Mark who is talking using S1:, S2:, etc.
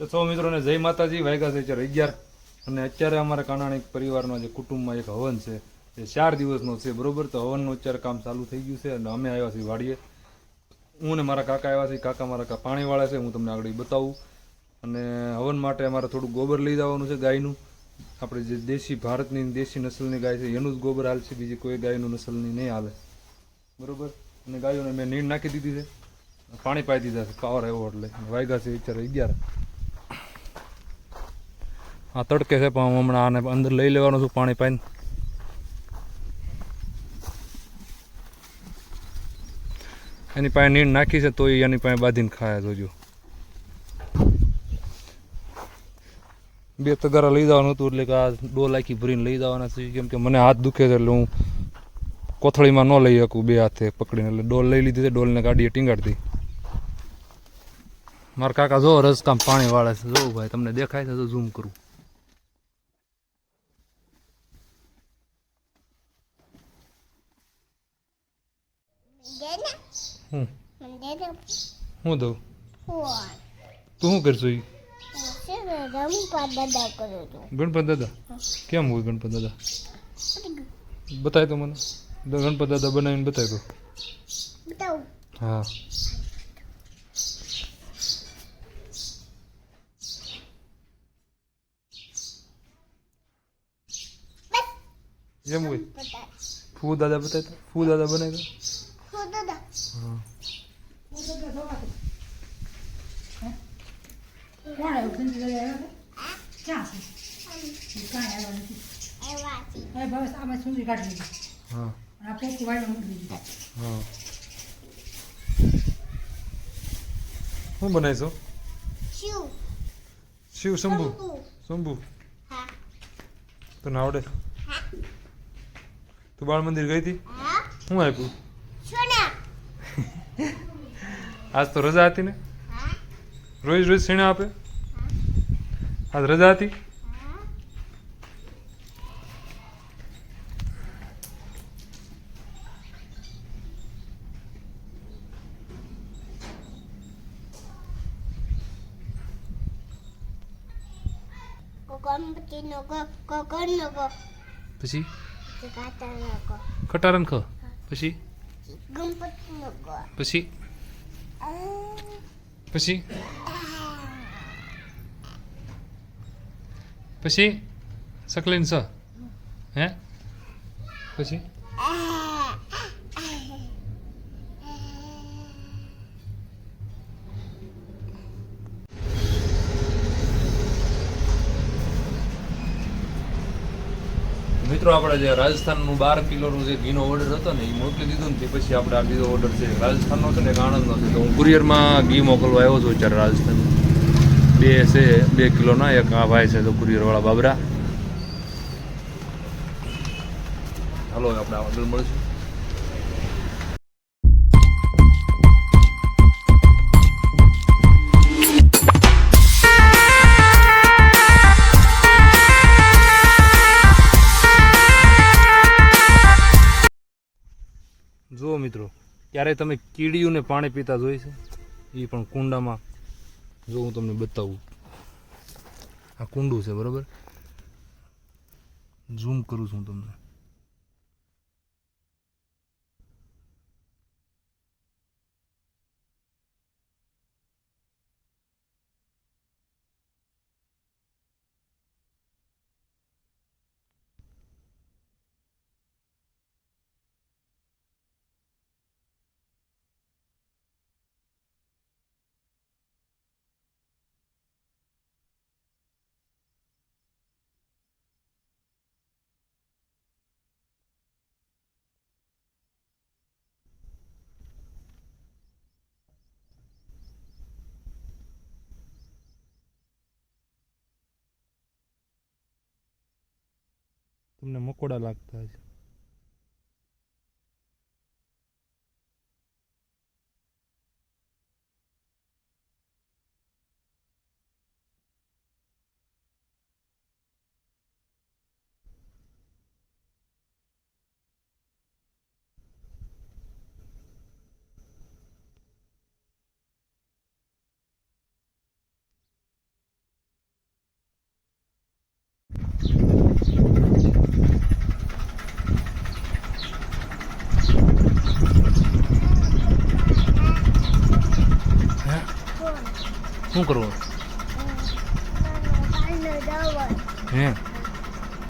S1: જય માતાજી, વાગ્યા છે અત્યારે અગિયાર. અને અત્યારે અમારા કાનાણી પરિવારનો જે કુટુંબમાં એક હવન છે, એ ચાર દિવસનો છે, બરોબર? તો હવનનું અત્યારે કામ ચાલુ થઈ ગયું છે અને અમે આવ્યા છીએ વાડીએ. હું ને મારા કાકા આવ્યા છીએ. કાકા મારા પાણીવાળા છે, હું તમને આગળ બતાવું. અને હવન માટે અમારે થોડું ગોબર લઈ જવાનું છે ગાયનું. આપણે જે દેશી ભારતની દેશી નસલની ગાય છે, એનું જ ગોબર હાલશે બીજી કોઈ ગાયનું નસલની નહીં હાલે. બરોબર? અને ગાયોને મેં નીણ નાખી દીધી છે. પાણી પાઈ દીધા છે, પાવર આવ્યો એટલે. વાગ્યા છે અત્યારે અગિયાર. હા તડકે છે, પણ હમણાં આને અંદર લઈ લેવાનું છું પાણી પાઈને. એની પાસે નીણ નાખી છે તો એની પાસે બાંધીને ખાયા જોજો. બે તગારા લઈ જવાનું હતું, એટલે કે આ ડોલ આખી ભરીને લઈ જવાના છે, કેમ કે મને હાથ દુખે છે, એટલે હું કોથળીમાં ન લઈ શકું બે હાથે પકડીને, એટલે ડોલ લઈ લીધી છે, ડોલને ગાડીએ ટીંગાડતી મારા કાકા જો રસકામ પાણી વાળે છે, જો ભાઈ, તમને દેખાય છે, તો ઝૂમ કરું. હું? હું દઉં? તું શું કરશું ગણપત દાદા કેમ હોય ગણપત દાદા? બતાય તો મને. ગણપત દાદા બનાવીને બતાવી તો. હા. એમ હોય. ફૂ દાદા બતાય તો? ફૂ દાદા બનાય તો હા
S2: કોણ આવ્યું સંજય આવ્યો ક્યાં છે કાંઈ આવ્યો નથી હવે બસ આમાં સુંદરી કાઢી લીધી
S1: હા
S2: આ પોતું વાળીને મૂકી દીધી
S1: હા શું બનાવીશું શિવ શંભુ શંભુ તને આવડે તું બાળ મંદિર ગઈ હતી શું આપ્યું આજ તો રજા હતી ને રોજ રોજ સીણા આપે આજ રજા હતી? પછી? ખટારન ખ. પછી? પછી? પછી? પછી સકલીન સ. હે? પછી? મિત્રો, આપણે જે રાજસ્થાનનું બાર કિલોનું જે ઘીનો ઓર્ડર હતો ને, એ મોકલી દીધો ને, તે પછી આપણે આ બીજો ઓર્ડર છે. રાજસ્થાનનો છે ને એક આણંદનો છે. તો હું કુરિયરમાં ઘી મોકલવા આવ્યો છું અત્યારે રાજસ્થાન બે છે, બે કિલોના એક આ ભાઈ છે તો કુરિયરવાળા બાબરા. હલો આપણે આગળ મળશું. જુઓ મિત્રો, ક્યારેય તમે કીડીઓને પાણી પીતા જોઈ છે? એ પણ કુંડામાં જો હું તમને બતાવું. આ કુંડું છે બરાબર? ઝૂમ કરું છું તમને. તમને મકોડા લાગતા હશે.
S3: શું કરવું? હે?